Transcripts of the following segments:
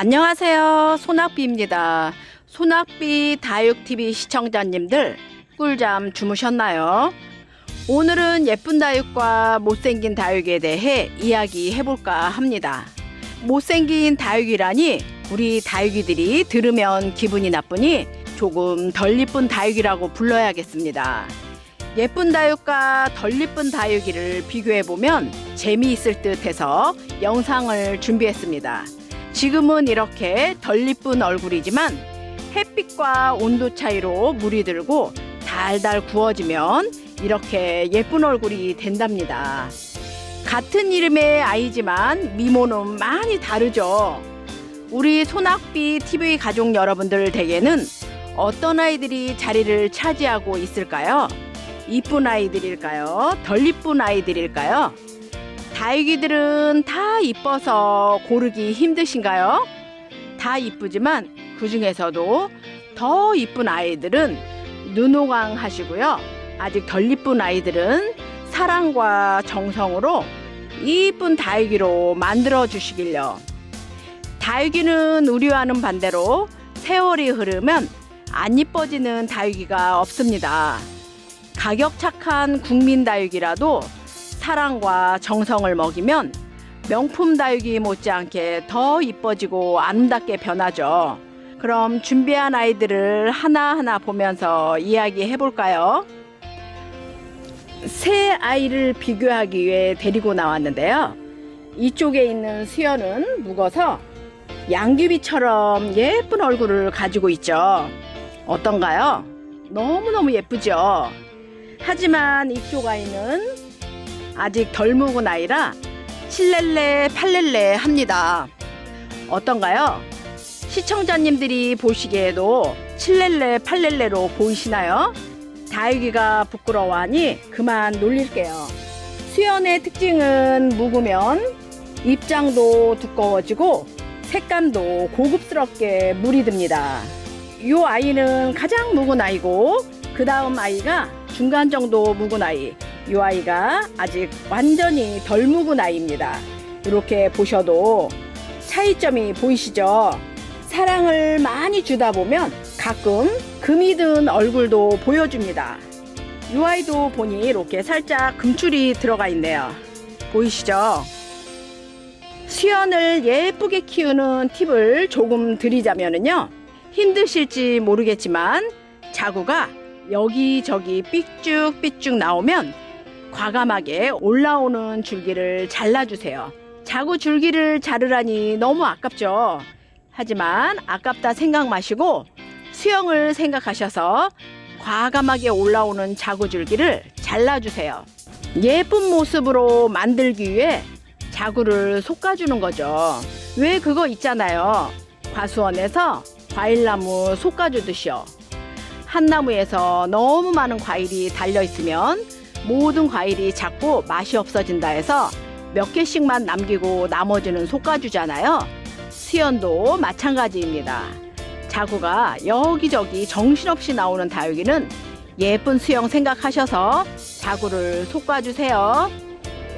안녕하세요. 소낙비입니다. 소낙비 다육TV 시청자님들 꿀잠 주무셨나요? 오늘은 예쁜 다육과 못생긴 다육에 대해 이야기해볼까 합니다. 못생긴 다육이라니 우리 다육이들이 들으면 기분이 나쁘니 조금 덜 이쁜 다육이라고 불러야겠습니다. 예쁜 다육과 덜 이쁜 다육이를 비교해보면 재미있을 듯 해서 영상을 준비했습니다. 지금은 이렇게 덜 이쁜 얼굴이지만 햇빛과 온도 차이로 물이 들고 달달 구워지면 이렇게 예쁜 얼굴이 된답니다. 같은 이름의 아이지만 미모는 많이 다르죠. 우리 소낙비 TV 가족 여러분들 댁에는 어떤 아이들이 자리를 차지하고 있을까요? 이쁜 아이들일까요? 덜 이쁜 아이들일까요? 다육이들은 다 이뻐서 고르기 힘드신가요? 다 이쁘지만 그 중에서도 더 이쁜 아이들은 눈호강 하시고요. 아직 덜 이쁜 아이들은 사랑과 정성으로 이쁜 다육이로 만들어 주시길요. 다육이는 우리와는 반대로 세월이 흐르면 안 이뻐지는 다육이가 없습니다. 가격 착한 국민 다육이라도 사랑과 정성을 먹이면 명품 다육이 못지않게 더 이뻐지고 아름답게 변하죠. 그럼 준비한 아이들을 하나하나 보면서 이야기해 볼까요? 새 아이를 비교하기 위해 데리고 나왔는데요. 이쪽에 있는 수연은 묵어서 양귀비처럼 예쁜 얼굴을 가지고 있죠. 어떤가요? 너무너무 예쁘죠? 하지만 이쪽 아이는 아직 덜 묵은 아이라 칠렐레 팔렐레 합니다. 어떤가요? 시청자님들이 보시기에도 칠렐레 팔렐레로 보이시나요? 다육이가 부끄러워하니 그만 놀릴게요. 수연의 특징은 묵으면 입장도 두꺼워지고 색감도 고급스럽게 물이 듭니다. 이 아이는 가장 묵은 아이고 그 다음 아이가 중간 정도 묵은 아이 이 아이가 아직 완전히 덜 묵은 아이입니다. 이렇게 보셔도 차이점이 보이시죠? 사랑을 많이 주다 보면 가끔 금이 든 얼굴도 보여줍니다. 이 아이도 보니 이렇게 살짝 금줄이 들어가 있네요. 보이시죠? 수연을 예쁘게 키우는 팁을 조금 드리자면요. 힘드실지 모르겠지만 자구가 여기저기 삐쭉삐쭉 나오면 과감하게 올라오는 줄기를 잘라주세요. 자구 줄기를 자르라니 너무 아깝죠. 하지만 아깝다 생각 마시고 수영을 생각하셔서 과감하게 올라오는 자구 줄기를 잘라주세요. 예쁜 모습으로 만들기 위해 자구를 솎아주는 거죠. 왜 그거 있잖아요. 과수원에서 과일나무 솎아주듯이요. 한 나무에서 너무 많은 과일이 달려 있으면 모든 과일이 작고 맛이 없어진다 해서 몇 개씩만 남기고 나머지는 솎아주잖아요. 수연도 마찬가지입니다. 자구가 여기저기 정신없이 나오는 다육이는 예쁜 수영 생각하셔서 자구를 솎아주세요.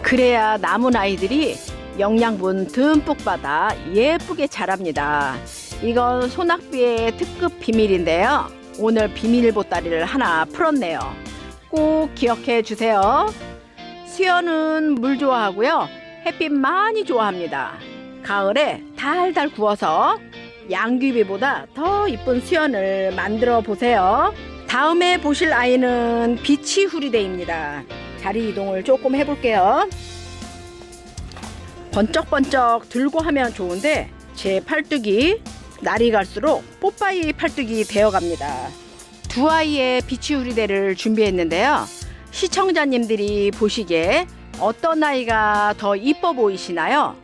그래야 남은 아이들이 영양분 듬뿍 받아 예쁘게 자랍니다. 이건 소낙비의 특급 비밀인데요. 오늘 비밀 보따리를 하나 풀었네요. 꼭 기억해 주세요. 수연은 물 좋아하고요. 햇빛 많이 좋아합니다. 가을에 달달 구워서 양귀비보다 더 이쁜 수연을 만들어 보세요. 다음에 보실 아이는 비치 후리데입니다. 자리 이동을 조금 해볼게요. 번쩍번쩍 들고 하면 좋은데 제 팔뚝이 날이 갈수록 뽀빠이 팔뚝이 되어갑니다. 두 아이의 비치 후리데를 준비했는데요. 시청자님들이 보시기에 어떤 아이가 더 이뻐 보이시나요?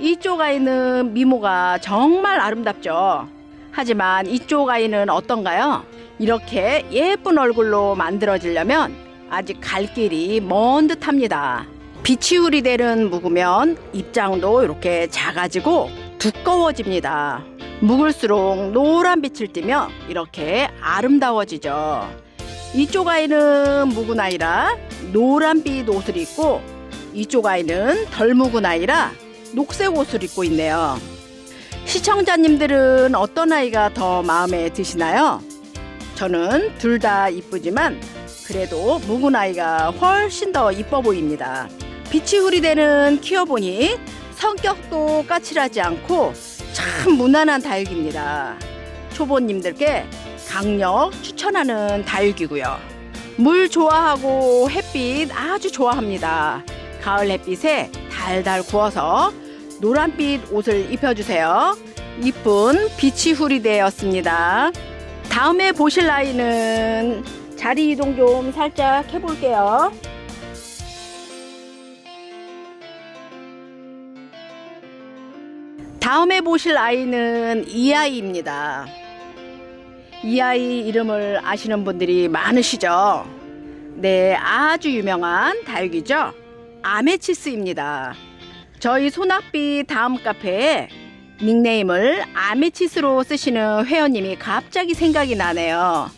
이쪽 아이는 미모가 정말 아름답죠. 하지만 이쪽 아이는 어떤가요? 이렇게 예쁜 얼굴로 만들어지려면 아직 갈 길이 먼 듯합니다. 비치우리 대는 묵으면 입장도 이렇게 작아지고 두꺼워집니다. 묵을수록 노란 빛을 띠며 이렇게 아름다워지죠. 이쪽 아이는 묵은 아이라 노란빛 옷을 입고 이쪽 아이는 덜 묵은 아이라 녹색 옷을 입고 있네요. 시청자님들은 어떤 아이가 더 마음에 드시나요? 저는 둘 다 이쁘지만 그래도 묵은 아이가 훨씬 더 이뻐 보입니다. 빛이 후리대는 키워보니 성격도 까칠하지 않고 참 무난한 다육입니다. 초보님들께 강력 추천하는 다육이고요. 물 좋아하고 햇빛 아주 좋아합니다. 가을 햇빛에 달달 구워서 노란빛 옷을 입혀주세요. 이쁜 비치 후리대였습니다. 다음에 보실 아이는 자리 이동 좀 살짝 해볼게요. 다음에 보실 아이는 이 아이입니다. 이 아이 이름을 아시는 분들이 많으시죠? 네, 아주 유명한 다육이죠. 아메치스입니다. 저희 소낙비 다음 카페에 닉네임을 아메치스로 쓰시는 회원님이 갑자기 생각이 나네요.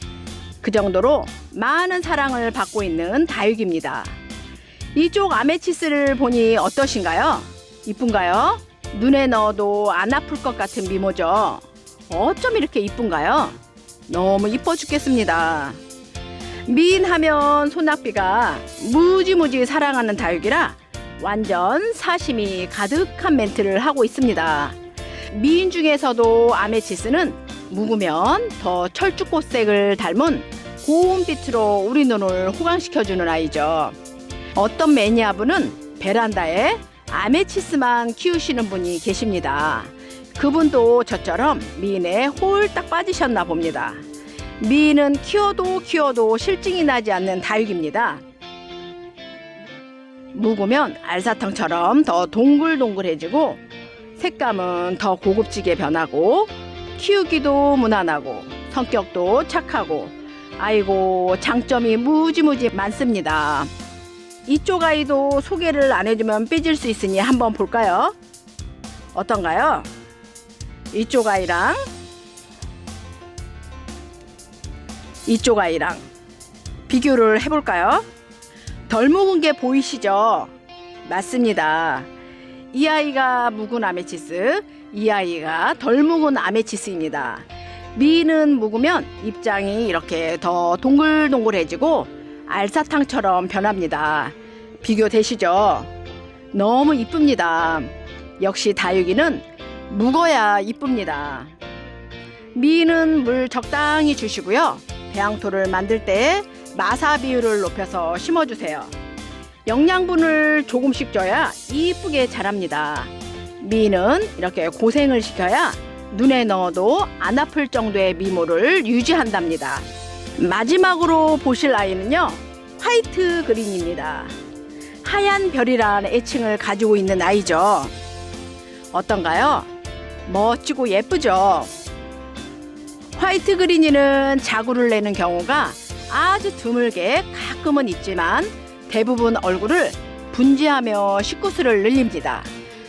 그 정도로 많은 사랑을 받고 있는 다육입니다. 이쪽 아메치스를 보니 어떠신가요? 이쁜가요? 눈에 넣어도 안 아플 것 같은 미모죠. 어쩜 이렇게 이쁜가요? 너무 이뻐 죽겠습니다. 미인하면 소낙비가 무지무지 사랑하는 다육이라 완전 사심이 가득한 멘트를 하고 있습니다. 미인 중에서도 아메치스는 묵으면 더 철쭉꽃색을 닮은 고운 빛으로 우리 눈을 호강시켜주는 아이죠. 어떤 매니아분은 베란다에 아메치스만 키우시는 분이 계십니다. 그분도 저처럼 미인에 홀딱 빠지셨나 봅니다. 미인은 키워도 키워도 실증이 나지 않는 다육입니다. 묵으면 알사탕처럼 더 동글동글해지고 색감은 더 고급지게 변하고 키우기도 무난하고 성격도 착하고 아이고 장점이 무지무지 많습니다. 이쪽 아이도 소개를 안 해주면 삐질 수 있으니 한번 볼까요? 어떤가요? 이쪽 아이랑 이쪽 아이랑 비교를 해볼까요? 덜 묵은 게 보이시죠? 맞습니다. 이 아이가 묵은 아메치스, 이 아이가 덜 묵은 아메치스입니다. 미는 묵으면 입장이 이렇게 더 동글동글해지고 알사탕처럼 변합니다. 비교되시죠? 너무 이쁩니다. 역시 다육이는 묵어야 이쁩니다. 미는 물 적당히 주시고요. 배양토를 만들 때 마사 비율을 높여서 심어주세요. 영양분을 조금씩 줘야 이쁘게 자랍니다. 미는 이렇게 고생을 시켜야 눈에 넣어도 안 아플 정도의 미모를 유지한답니다. 마지막으로 보실 아이는요, 화이트 그린입니다. 하얀 별이라는 애칭을 가지고 있는 아이죠. 어떤가요? 멋지고 예쁘죠? 화이트 그린이는 자구를 내는 경우가 아주 드물게 가끔은 있지만 대부분 얼굴을 분지하며 식구수를 늘립니다.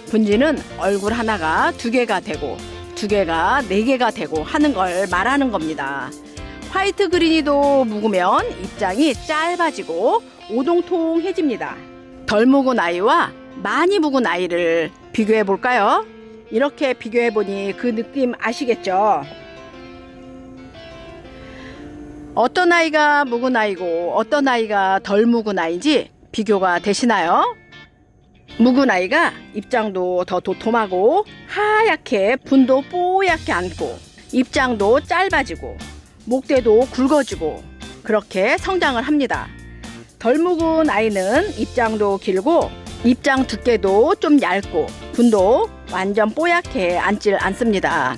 분지는 얼굴 하나가 두 개가 되고 두 개가 네 개가 되고 하는 걸 말하는 겁니다. 화이트 그린이도 묵으면 입장이 짧아지고 오동통해집니다. 덜 묵은 아이와 많이 묵은 아이를 비교해 볼까요? 이렇게 비교해 보니 그 느낌 아시겠죠? 어떤 아이가 묵은 아이고 어떤 아이가 덜 묵은 아이인지 비교가 되시나요? 묵은 아이가 입장도 더 도톰하고 하얗게 분도 뽀얗게 앉고 입장도 짧아지고 목대도 굵어지고 그렇게 성장을 합니다. 덜 묵은 아이는 입장도 길고 입장 두께도 좀 얇고 분도 완전 뽀얗게 앉질 않습니다.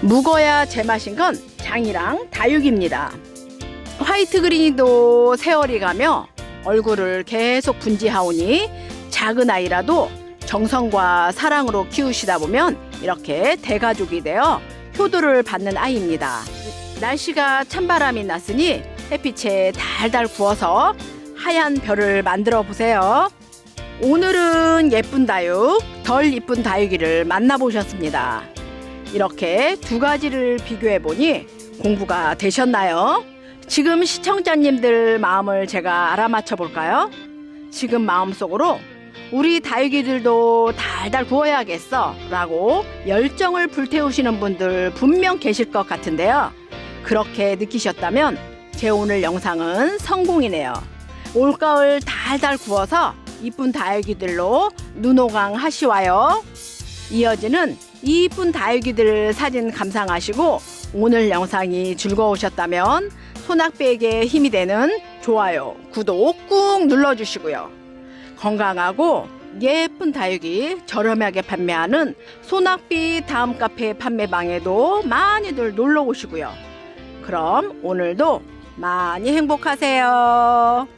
묵어야 제맛인 건 장이랑 다육입니다. 화이트 그린이도 세월이 가며 얼굴을 계속 분지하오니 작은 아이라도 정성과 사랑으로 키우시다 보면 이렇게 대가족이 되어 효도를 받는 아이입니다. 날씨가 찬바람이 났으니 햇빛에 달달 구워서 하얀 별을 만들어 보세요. 오늘은 예쁜 다육, 덜 이쁜 다육이를 만나보셨습니다. 이렇게 두 가지를 비교해 보니 공부가 되셨나요? 지금 시청자님들 마음을 제가 알아맞혀 볼까요? 지금 마음속으로 우리 다육이들도 달달 구워야겠어 라고 열정을 불태우시는 분들 분명 계실 것 같은데요. 그렇게 느끼셨다면 제 오늘 영상은 성공이네요. 올가을 달달 구워서 이쁜 다육이들로 눈호강 하시와요. 이어지는 이쁜 다육이들 사진 감상하시고 오늘 영상이 즐거우셨다면 소낙배에게 힘이 되는 좋아요, 구독 꾹 눌러주시고요. 건강하고 예쁜 다육이 저렴하게 판매하는 소낙비 다음 카페 판매방에도 많이들 놀러 오시고요. 그럼 오늘도 많이 행복하세요.